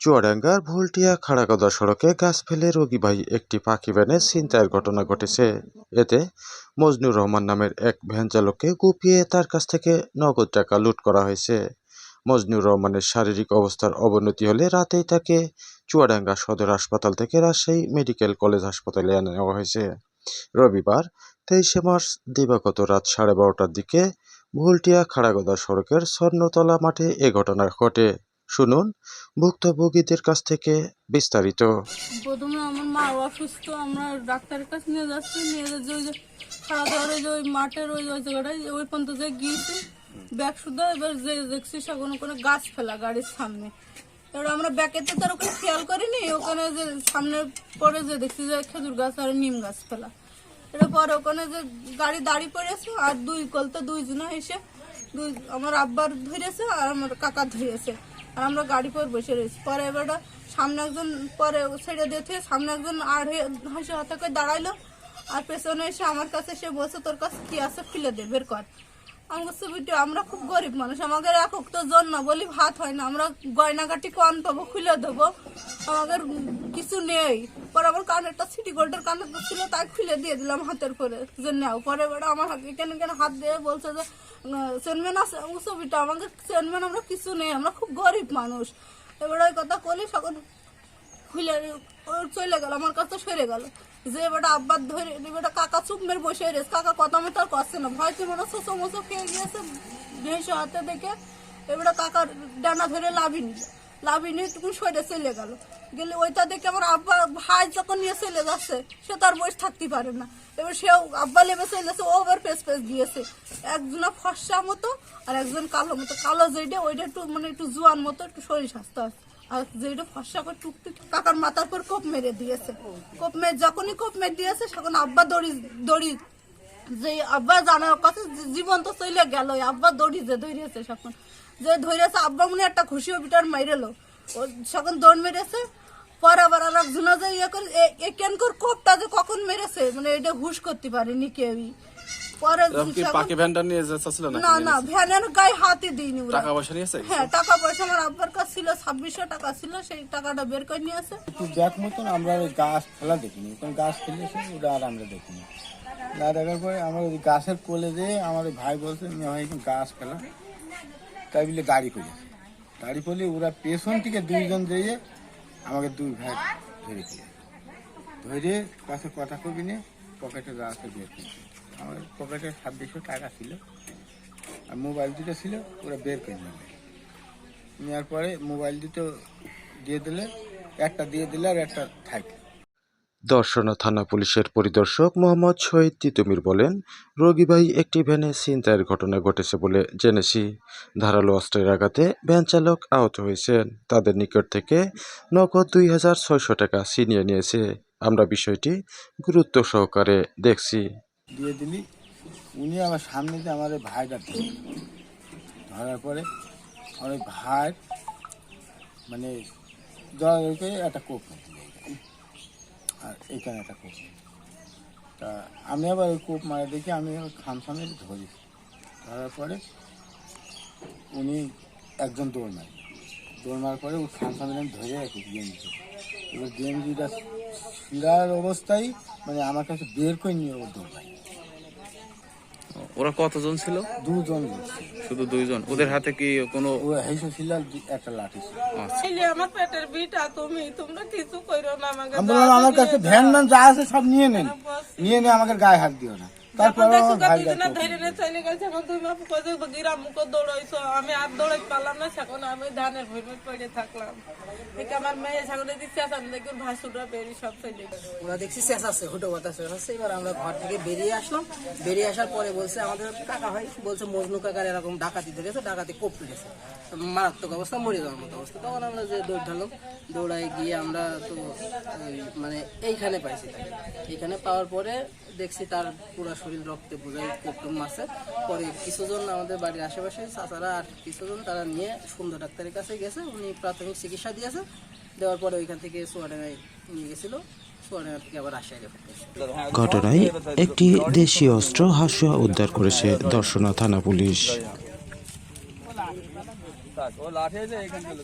চুয়াডাঙ্গার ভুলটিয়া খাড়াগদা সড়কে গাছ ফেলে রোগীবাহী একটি পাখি ভ্যানে ছিনতাইয়ের ঘটনা ঘটেছে। এতে মজনুর রহমান নামের এক ভ্যান চালককে কুপিয়ে তার কাছ থেকে নগদ টাকা লুট করা হয়েছে। মজনুর রহমানের শারীরিক অবস্থার অবনতি হলে রাতেই তাকে চুয়াডাঙ্গা সদর হাসপাতাল থেকে রাজশাহী মেডিকেল কলেজ হাসপাতালে নেওয়া হয়েছে। রবিবার তেইশে মার্চ দিবাগত রাত সাড়ে বারোটার দিকে ভুলটিয়া খাড়াগদা সড়কের স্বর্ণতলা মাঠে এ ঘটনা ঘটে। শুনুন, ভুক্তভোগীদের কাছ থেকে বিস্তারিত। প্রথমে আমার মা অসুস্থ, আমরা ডাক্তারের কাছে নিয়ে যাচ্ছি নিয়ে যাচ্ছি ওই যে খাওয়া দাওয়ার ওই যে ওই মাঠের ওই জায়গাটায়, ওই পর্যন্ত যে গিয়েছি, ব্যাগ শুদ্ধ এবার যে দেখছি সেখানে কোনো গাছ ফেলা গাড়ির সামনে। এবার আমরা ব্যাকেতে তার ওখানে খেয়াল করিনি, ওখানে যে সামনে পরে যে দেখছি যে খেজুর গাছ আর নিম গাছ ফেলা। এটা পরে ওখানে যে গাড়ি দাঁড়িয়ে পড়েছে, আর দুই কলতে দুইজনা এসে, দুই আমার আব্বার ধরেছে আর আমার কাকা ধরেছে। আর আমরা গাড়ি পর বসে রয়েছি। পরে এবার সামনে একজন পরে ছেড়ে দিয়েছে সামনে একজন আর হাসি হাতে করে দাঁড়াইলো। আর পেছনে এসে আমার কাছে সে বলছে, তোর কাছে কি আছে? ফেলে দে, বের কর। আমি বলছি "বিটু, আমরা খুব গরিব মানুষ আমাদের একক তো জন্ম বলি ভাত হয় না আমরা গয়নাগাটি কন পাবো খুলে দেবো আমাদের কিছু নেই। পরে আমার কানেরটা সিটি গোল্ডের কানের ছিল তাই খুলে দিয়ে দিলাম হাতের করে যে নাও পরে এবার আমার হাতে কেন কেন হাত দিয়ে বলছে যে চেনম্যান আছে ছবিটা আমাদের চেনম্যান আমরা কিছু নেই আমরা খুব গরিব মানুষ। এবার ওই কথা কলি সকল খুলে চলে গেল, আমার কাছে সরে গেল। যে এবারটা আব্বার ধরে এবারটা কাকা চুপ বসে রয়েছে। কাকা কথা মতো আর করছে না। ভয়তে মনে হচ্ছে সমস্ত খেয়ে গিয়েছে, ভেসে হাতে দেখে এবারে কাকা ডানা ধরে লাভিনি লাভিনি টুকু সরে চলে গেল। গেলে ওইটা দেখে আমার আব্বা ভাই যখন নিয়ে চলে যাচ্ছে, সে তার বয়স থাকতে পারে না। এবার সেও আব্বা লেবে চলে যাচ্ছে ও আবার পেস পেস গিয়েছে। একজনা ফর্সা মতো আর একজন কালো মতো। কালো যেটা ওইটা একটু মানে একটু জোয়ান মতো, একটু শরীর স্বাস্থ্য আছে। আর যেটা ফর্সা করে মাথার মেরে দিয়েছে। কোপ মেরে, যখনই মেরে দিয়েছে আব্বা যে আব্বা জানার কথা জীবন তো চলে গেল আব্বা দড়ি যে ধরেছে তখন যে ধরেছে আব্বা মনে একটা খুশি বিটার মাইরেলো। ও তখন দৌড় মেরেছে, পরে আবার আর একজনা যে ইয়ে করে, এ- এ কেন করে কোপটা যে কখন মেরেছে মানে এটা হুশ করতে পারেনি কেউই। পরে এরকম কি তখন- পাখি ভ্যানটা নিয়ে যাচ্ছিল না না না ভ্যানের গায়ে হাতে দিইনি ওরা। টাকা পয়সা নিয়েছে হ্যাঁ টাকা পয়সা আমার আব্বার কাছে ছিল ছাব্বিশশো টাকা ছিল সেই টাকাটা বের করে নিয়ে আসে। একটু দেখ মতন আমরা ওই গাছ ফেলা দেখিনি। ওখানে গাছ ফেলেছে ওটা আর আমরা দেখিনি। না দেখার পরে আমরা ওই গাছের কোলে দিয়ে আমার ওই ভাই বলছে মেয়ে ভাই গাছ ফেলা। তাই বলে গাড়ি করে গাড়ি করলে ওরা পেছন থেকে দুইজন যেয়ে আমাকে দুই ভাই ধরে দিয়ে ধরে কাছে কথা কবি নিয়ে পকেটে রাখতে বের করছে আমার পকেটে ছাব্বিশশো টাকা ছিল। আর মোবাইল দুটো ছিল, ওরা বের করে নেবে। নেওয়ার পরে মোবাইল দুটো দিয়ে দিলে, একটা দিয়ে দিলে আর একটা থাকে। দর্শনা থানা পুলিশের পরিদর্শক মোহাম্মদ শহীদ তিতুমির বলেন রোগীবাহী একটি ভ্যানে ছিনতাইয়ের ঘটনা ঘটেছে বলে জেনেছি। ধারালো অস্ত্রের আঘাতে ভ্যান চালক আহত হয়েছেন। তাদের নিকট থেকে নগদ দুই হাজার ছয়শো টাকা ছিনিয়ে নিয়েছে। আমরা বিষয়টি গুরুত্ব সহকারে দেখছি। দিয়ে দিলি। উনি আমার সামনে দিয়ে আমার ওই ভাইটা ধরে ধরার পরে আমার ওই ভাই মানে জল করে একটা কোপ। আর এইখানে একটা কোপ তা আমি আবার ওই কোপ মারা দেখি আমি ওই খাম সামনে ধরি ধরার পরে উনি একজন দৌড় মারি দৌড় মারার পরে ওই খাম সামনে আমি ধরে রাখি গেঞ্জি এবার গেঞ্জিটা ছিঁড়ার অবস্থায় মানে আমার কাছে বের করে নিয়ে ও দৌড় মারি ওরা কতজন ছিল? দুজন শুধু দুইজন। ওদের হাতে কি কোনো ও হেসে ছিল আর একটা লাঠি ছিল। ছেলে আমার পেটের বিটা তুমি তোমরা কিছু করো না আমাকে আমি আমার কাছে ভ্যান ভ্যান যা আছে সব নিয়ে নেন। নিয়ে নে আমাকে গায়ে হাত দিও না। তারপর দুজনে ধরে নিয়ে চলে গেছে এখন তুমি কইছো গিরাম মুখে দৌড়াইছো আমি আর দৌড়াই পারলাম না সেখন আমি ধানের ভুই পড়ে থাকলাম। একে আমার মেয়ে সেখানে আসেন দেখি ওর ভাসুররা বেরি সব চলে গেছে। ওরা দেখছি চেঁচাচ্ছে হুটো কথা চেঁচাচ্ছে এবার আমরা ঘর থেকে বেরিয়ে আসলাম। বেরিয়ে আসার পরে বলছে আমাদের কাকা ভাই বলছে মজনু কাকার এরকম ডাকাতি ধরেছে ডাকাতি কোপ তুলেছে মারাত্মক অবস্থা মরে যাওয়ার মতো অবস্থা। তখন আমরা যে দৌড় ঢালাম দৌড়ায় গিয়ে আমরা তো মানে এইখানে পাইছি এইখানে পাওয়ার পরে দেখছি তার পুরো শরীর রক্তে বোঝাই কোপটুম মাসে। পরে কিছুজন আমাদের বাড়ির আশেপাশে চাচারা আর কিছুজন তারা নিয়ে সুন্দর ডাক্তারের কাছে গেছে উনি প্রাথমিক চিকিৎসা দিয়েছে। দেওয়ার পরে ওইখান থেকে সোয়াডাঙ্গায় নিয়ে গেছিল ঘটনায় একটি দেশীয় অস্ত্র হাসুয়া উদ্ধার করেছে দর্শনা থানা পুলিশ। ও লাঠি আছে এখান থেকে।